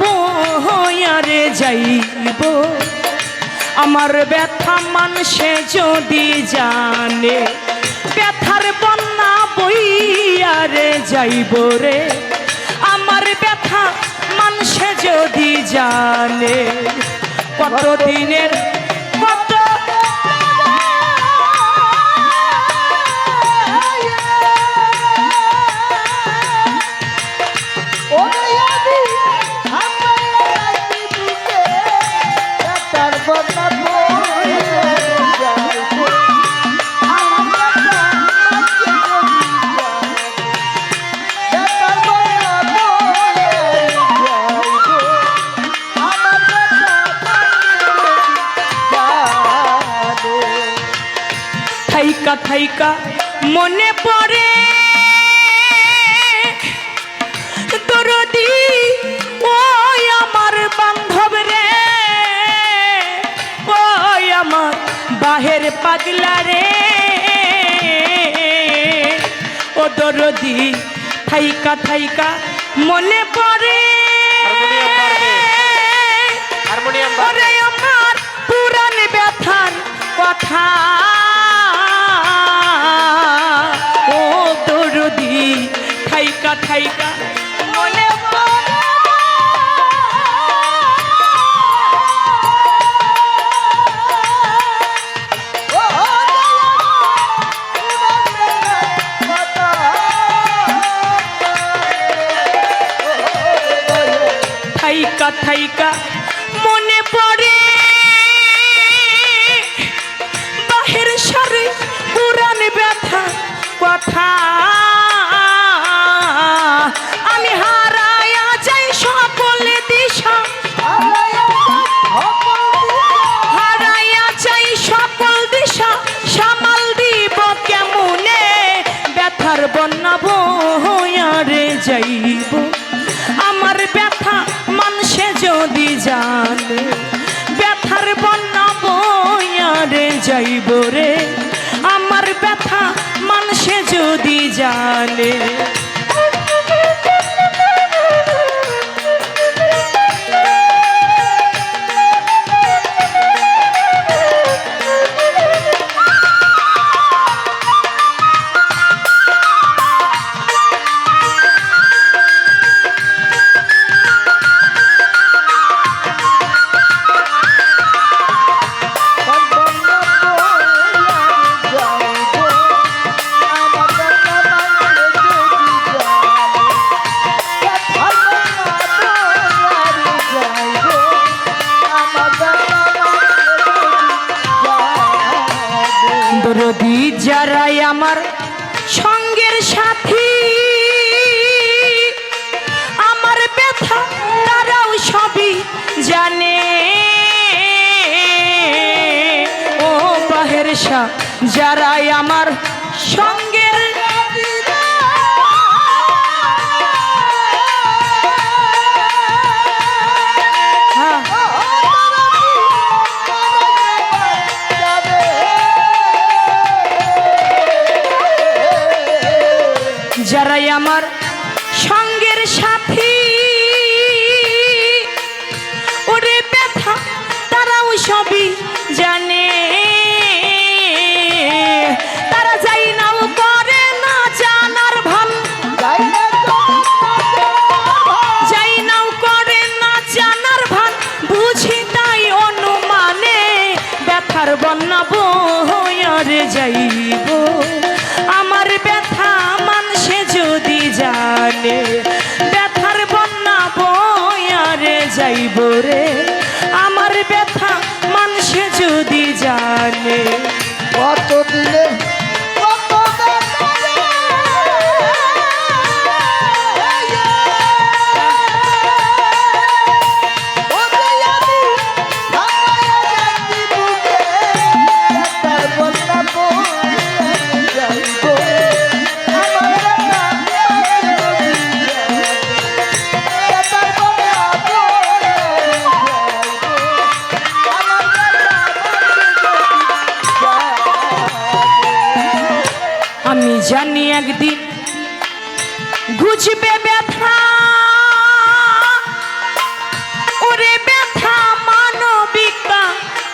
বন্যা হইয়ারে যাইব। আমার ব্যথা মানুষে যদি জানে, ব্যথার বন্যা বইয়ারে যাইব রে। আমার ব্যথা মানুষে যদি জানে কত থাইকা থাইকা মনে পড়ে। দরদি, ওই বান্ধব রে, ওই আমার বাহের পাগলা রে। ও দরদি, থাইকা থাইকা মনে পড়ে। থাইকা থাইকা। মনে পড়ে বাহির সারে পুরান ব্যথা, কথা। আমি হারায়া সকল দিশা। হারাইয়া চাই সকল দিশা। দিব ব্যথার বন্যা বয়ারে যাইব। আমার ব্যথা যদি জানে ব্যথার বন্যা বইয়ারে যাইব রে। আমার ব্যথা মানুষে যদি জানে সাথী। আমার ব্যথা তারাও সবই জানে। ও বাহের শাহ যারাই আমার সঙ্গের যারাই আমার সঙ্গের সাথী ওরে ব্যথা তারাও সবই জানে। তারা যাই নাও করে না জানার ভান যাই নাও করে না জানার ভান। বুঝি তাই অনুমানে ব্যথার বন্যা বয়ারে যাইব যাইব রে আমার ব্যথা মানুষে যদি জানে কত জানি একদিন ঘুচবে ব্যথা ওরে ব্যথা মানবিকা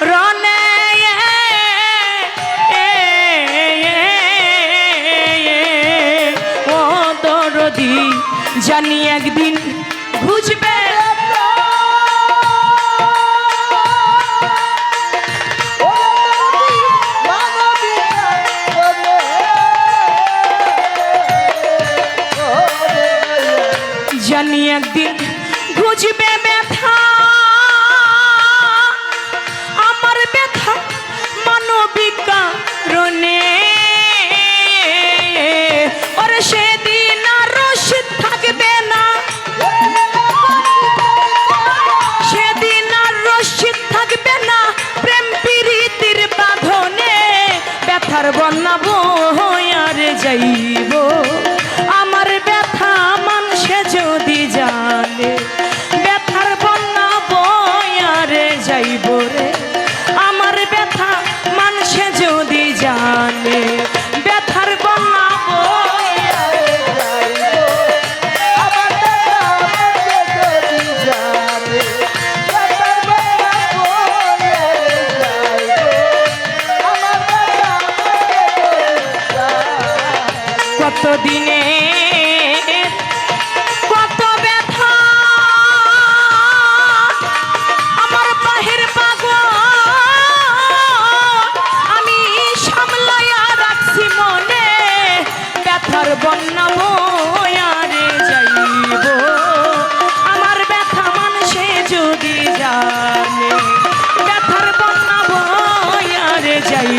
রনে ও দরদি জানি একদিন বন্যা বয়ার যাইব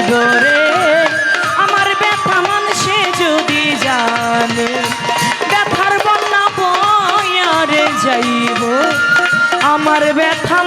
ডোরে আমার ব্যথা মানুষে যদি জানে ব্যথার বন্যা বয়ারে যাইব। আমার ব্যথা